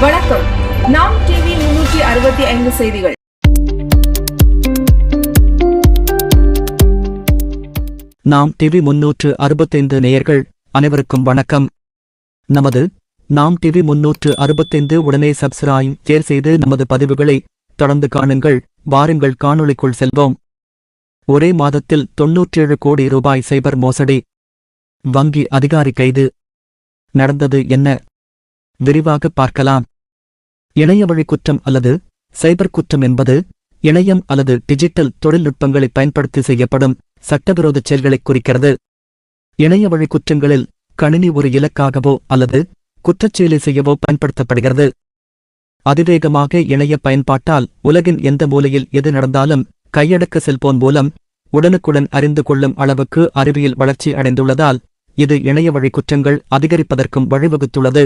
வணக்கம். நாம் டிவி முன்னூற்றி அறுபத்தி ஐந்து செய்திகள். நாம் டிவி முன்னூற்று அறுபத்தைந்து நேயர்கள் அனைவருக்கும் வணக்கம். நமது நாம் டிவி முன்னூற்று அறுபத்தைந்து உடனே சப்ஸ்கிரைப் ஷேர் செய்து நமது பதிவுகளை தொடர்ந்து காணுங்கள் வாருங்கள் காணொளிக்குள் செல்வோம். ஒரே மாதத்தில் தொன்னூற்றேழு கோடி ரூபாய் சைபர் மோசடி. வங்கி அதிகாரி கைது. நடந்தது என்ன? விரிவாக பார்க்கலாம். இணையவழி குற்றம் அல்லது சைபர் குற்றம் என்பது இணையம் அல்லது டிஜிட்டல் தொழில்நுட்பங்களை பயன்படுத்தி செய்யப்படும் சட்டவிரோத செயல்களைக் குறிக்கிறது. இணையவழி குற்றங்களில் கணினி ஒரு இலக்காகவோ அல்லது குற்றச்செயலை செய்யவோ பயன்படுத்தப்படுகிறது. அதிவேகமாக இணைய பயன்பாட்டால் உலகின் எந்த மூலையில் எது நடந்தாலும் கையடக்க செல்போன் மூலம் உடனுக்குடன் அறிந்து கொள்ளும் அளவுக்கு அறிவியல் வளர்ச்சி அடைந்துள்ளதால் இது இணையவழி குற்றங்கள் அதிகரிப்பதற்கும் வழிவகுத்துள்ளது.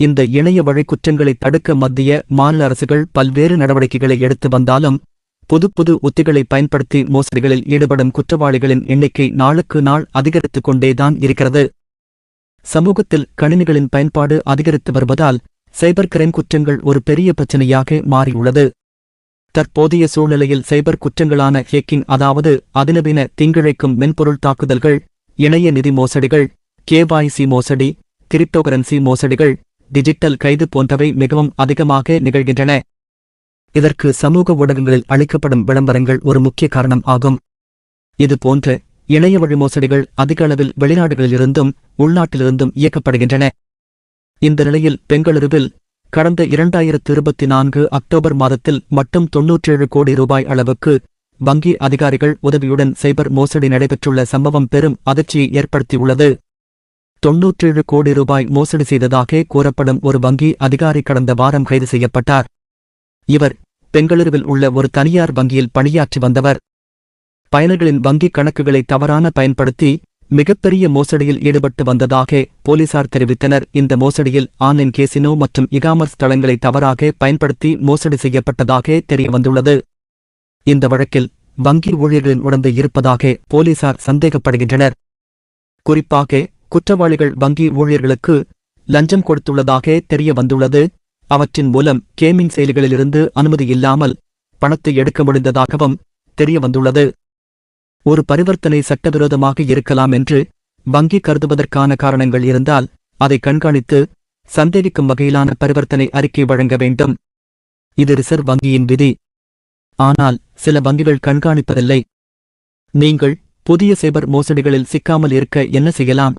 இந்த இணைய வழி குற்றங்களை தடுக்க மத்திய மாநில அரசுகள் பல்வேறு நடவடிக்கைகளை எடுத்து வந்தாலும் புது புது உத்திகளை பயன்படுத்தி மோசடிகளில் ஈடுபடும் குற்றவாளிகளின் எண்ணிக்கை நாளுக்கு நாள் அதிகரித்துக் கொண்டேதான் இருக்கிறது. சமூகத்தில் கணினிகளின் பயன்பாடு அதிகரித்து வருவதால் சைபர் கிரைம் குற்றங்கள் ஒரு பெரிய பிரச்சனையாக மாறியுள்ளது. தற்போதைய சூழ்நிலையில் சைபர் குற்றங்களான ஹேக்கிங் அதாவது அதிநவீன தீங்கிழைக்கும் மென்பொருள் தாக்குதல்கள் இணைய நிதி மோசடிகள் கேவாய்சி மோசடி கிரிப்டோகரன்சி மோசடிகள் டிஜிட்டல் கைது போன்றவை மிகவும் அதிகமாக நிகழ்கின்றன. இதற்கு சமூக ஊடகங்களில் அளிக்கப்படும் விளம்பரங்கள் ஒரு முக்கிய காரணம் ஆகும். இதுபோன்ற இணைய வழி மோசடிகள் அதிக அளவில் வெளிநாடுகளிலிருந்தும் உள்நாட்டிலிருந்தும் இயக்கப்படுகின்றன. இந்த நிலையில் பெங்களூருவில் கடந்த இரண்டாயிரத்து இருபத்தி நான்கு அக்டோபர் மாதத்தில் மட்டும் தொன்னூற்றேழு கோடி ரூபாய் அளவுக்கு வங்கி அதிகாரிகள் உதவியுடன் சைபர் மோசடி நடைபெற்றுள்ள சம்பவம் பெரும் அதிர்ச்சியை ஏற்படுத்தியுள்ளது. தொன்னூற்றேழு கோடி ரூபாய் மோசடி செய்ததாக கூறப்படும் ஒரு வங்கி அதிகாரி கடந்த வாரம் கைது செய்யப்பட்டார். இவர் பெங்களூருவில் உள்ள ஒரு தனியார் வங்கியில் பணியாற்றி வந்தவர். பயனர்களின் வங்கிக் கணக்குகளை தவறான பயன்படுத்தி மிகப்பெரிய மோசடியில் ஈடுபட்டு வந்ததாக போலீசார் தெரிவித்தனர். இந்த மோசடியில் ஆன்லைன் கேசினோ மற்றும் இகாமர்ஸ் தளங்களை தவறாக பயன்படுத்தி மோசடி செய்யப்பட்டதாக தெரியவந்துள்ளது. இந்த வழக்கில் வங்கி ஊழியர்களின் உடம்பு இருப்பதாக போலீசார் சந்தேகப்படுகின்றனர். குறிப்பாக குற்றவாளிகள் வங்கி ஊழியர்களுக்கு லஞ்சம் கொடுத்துள்ளதாக தெரிய வந்துள்ளது அவற்றின் மூலம் கேமிங் செயலிகளிலிருந்து அனுமதி இல்லாமல் பணத்தை எடுக்க முடிந்ததாகவும் தெரிய வந்துள்ளது ஒரு பரிவர்த்தனை சட்டவிரோதமாக இருக்கலாம் என்று வங்கி கருதுவதற்கான காரணங்கள் இருந்தால் அதை கண்காணித்து சந்தேகிக்கும் வகையிலான பரிவர்த்தனை அறிக்கை வழங்க வேண்டும். இது ரிசர்வ் வங்கியின் விதி. ஆனால் சில வங்கிகள் கண்காணிப்பதில்லை. நீங்கள் புதிய சைபர் மோசடிகளில் சிக்காமல் இருக்க என்ன செய்யலாம்?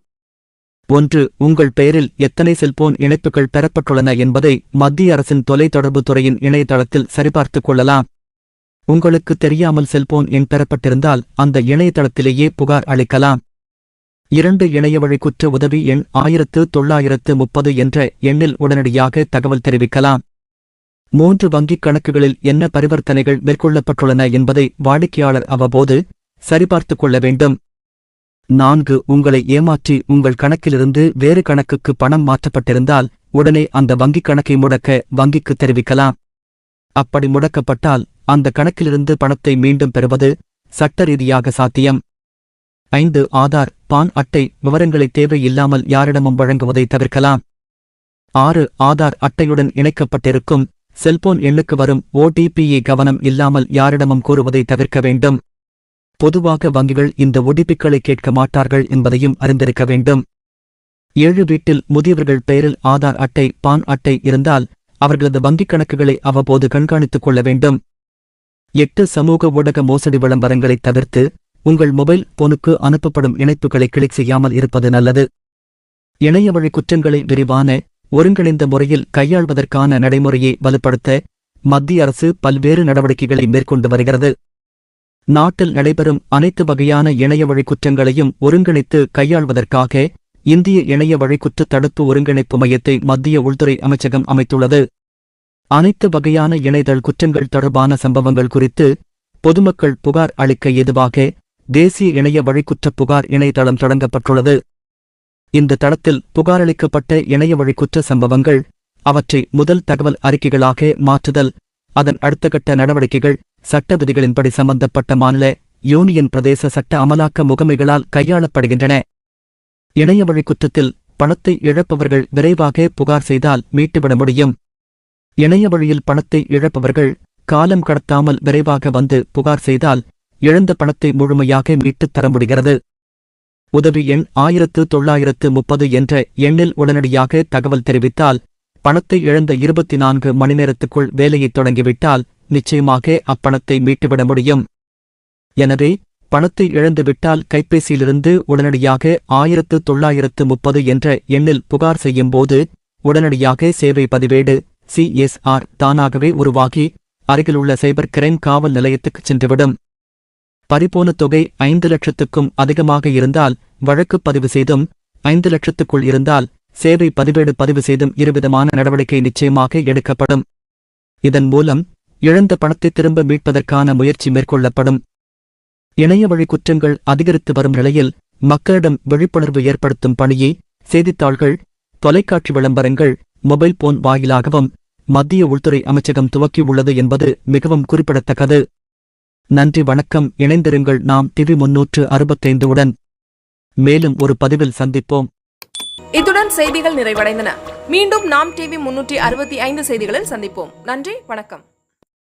ஒன்று உங்கள் பெயரில் எத்தனை செல்போன் இணைப்புகள் பெறப்பட்டுள்ளன என்பதை மத்திய அரசின் தொலைத்தொடர்பு துறையின் இணையதளத்தில் சரிபார்த்துக் கொள்ளலாம். உங்களுக்கு தெரியாமல் செல்போன் எண் பெறப்பட்டிருந்தால் அந்த இணையதளத்திலேயே புகார் அளிக்கலாம். இரண்டு இணையவழி குற்ற உதவி எண் ஆயிரத்து தொள்ளாயிரத்து முப்பது என்ற எண்ணில் உடனடியாக தகவல் தெரிவிக்கலாம். மூன்று வங்கிக் கணக்குகளில் என்ன பரிவர்த்தனைகள் மேற்கொள்ளப்பட்டுள்ளன என்பதை வாடிக்கையாளர் அவ்வப்போது சரிபார்த்துக் கொள்ள வேண்டும். நான்கு உங்களை ஏமாற்றி உங்கள் கணக்கிலிருந்து வேறு கணக்குக்கு பணம் மாற்றப்பட்டிருந்தால் உடனே அந்த வங்கிக் கணக்கை முடக்க வங்கிக்கு தெரிவிக்கலாம். அப்படி முடக்கப்பட்டால் அந்த கணக்கிலிருந்து பணத்தை மீண்டும் பெறுவது சட்ட ரீதியாக சாத்தியம். ஐந்து ஆதார் பான் அட்டை விவரங்களை தேவையில்லாமல் யாரிடமும் வழங்குவதை தவிர்க்கலாம். ஆறு ஆதார் அட்டையுடன் இணைக்கப்பட்டிருக்கும் செல்போன் எண்ணுக்கு வரும் ஓடிபியை கவனம் இல்லாமல் யாரிடமும் கூறுவதை தவிர்க்க வேண்டும். பொதுவாக வங்கிகள் இந்த ஒடிபிக்களை கேட்க மாட்டார்கள் என்பதையும் அறிந்திருக்க வேண்டும். ஏழு வீட்டில் முதியவர்கள் பெயரில் ஆதார் அட்டை பான் அட்டை இருந்தால் அவர்களது வங்கிக் கணக்குகளை அவ்வப்போது கண்காணித்துக் கொள்ள வேண்டும். எட்டு சமூக ஊடக மோசடி விளம்பரங்களை தவிர்த்து உங்கள் மொபைல் போனுக்கு அனுப்பப்படும் இணைப்புகளை கிளிக் செய்யாமல் இருப்பது நல்லது. இணையவழி குற்றங்களை விரிவான ஒருங்கிணைந்த முறையில் கையாள்வதற்கான நடைமுறையை வலுப்படுத்த மத்திய அரசு பல்வேறு நடவடிக்கைகளை மேற்கொண்டு வருகிறது. நாட்டில் நடைபெறும் அனைத்து வகையான இணைய வழி குற்றங்களையும் ஒருங்கிணைத்து கையாள்வதற்காக இந்திய இணைய வழிக்குற்ற தடுப்பு ஒருங்கிணைப்பு மையத்தை மத்திய உள்துறை அமைச்சகம் அமைத்துள்ளது. அனைத்து வகையான இணையதள் குற்றங்கள் தொடர்பான சம்பவங்கள் குறித்து பொதுமக்கள் புகார் அளிக்க ஏதுவாக தேசிய இணைய வழிக்குற்ற புகார் இணையதளம் தொடங்கப்பட்டுள்ளது. இந்த தளத்தில் புகாரளிக்கப்பட்ட இணைய வழிக்குற்ற சம்பவங்கள் அவற்றை முதல் தகவல் அறிக்கைகளாக மாற்றுதல் அதன் அடுத்த கட்ட நடவடிக்கைகள் சட்ட விதிகளின்படி சம்பந்தப்பட்ட மாநில யூனியன் பிரதேச சட்ட அமலாக்க முகமைகளால் கையாளப்படுகின்றன. இணையவழி குற்றத்தில் பணத்தை இழப்பவர்கள் விரைவாக புகார் செய்தால் மீட்டுவிட முடியும். இணைய வழியில் பணத்தை இழப்பவர்கள் காலம் கடத்தாமல் விரைவாக வந்து புகார் செய்தால் இழந்த பணத்தை முழுமையாக மீட்டுத் தர முடிகிறது. உதவி எண் ஆயிரத்து தொள்ளாயிரத்து முப்பது என்ற எண்ணில் உடனடியாக தகவல் தெரிவித்தால் பணத்தை இழந்த இருபத்தி நான்கு மணி நேரத்துக்குள் வேலையைத் தொடங்கிவிட்டால் நிச்சயமாக அப்பணத்தை மீட்டுவிட முடியும். எனவே பணத்தை இழந்துவிட்டால் கைபேசியிலிருந்து உடனடியாக ஆயிரத்து தொள்ளாயிரத்து முப்பது என்ற எண்ணில் புகார் செய்யும்போது உடனடியாக சேவை பதிவேடு சிஎஸ்ஆர் தானாகவே உருவாகி அருகிலுள்ள சைபர் கிரைம் காவல் நிலையத்துக்குச் சென்றுவிடும். பறிபோன தொகை ஐந்து லட்சத்துக்கும் அதிகமாக இருந்தால் வழக்கு பதிவு செய்தும் ஐந்து லட்சத்துக்குள் இருந்தால் சேவை பதிவேடு பதிவு செய்தும் இருவிதமான நடவடிக்கை நிச்சயமாக எடுக்கப்படும். இதன் மூலம் இழந்த பணத்தை திரும்ப மீட்பதற்கான முயற்சி மேற்கொள்ளப்படும். இணைய வழி குற்றங்கள் அதிகரித்து வரும் நிலையில் மக்களிடம் விழிப்புணர்வு ஏற்படுத்தும் பணியை செய்தித்தாள்கள் தொலைக்காட்சி விளம்பரங்கள் மொபைல் போன் வாயிலாகவும் மத்திய உள்துறை அமைச்சகம் துவக்கியுள்ளது என்பது மிகவும் குறிப்பிடத்தக்கது. நன்றி வணக்கம். இணைந்திருங்கள் நாம் டிவி முன்னூற்று அறுபத்தைந்து உடன். மேலும் ஒரு பதிவில் சந்திப்போம். இத்துடன் செய்திகள் நிறைவடைந்தன. மீண்டும் நாம் டிவி முன்னூற்றி அறுபத்தி ஐந்து செய்திகளில் சந்திப்போம். நன்றி வணக்கம்.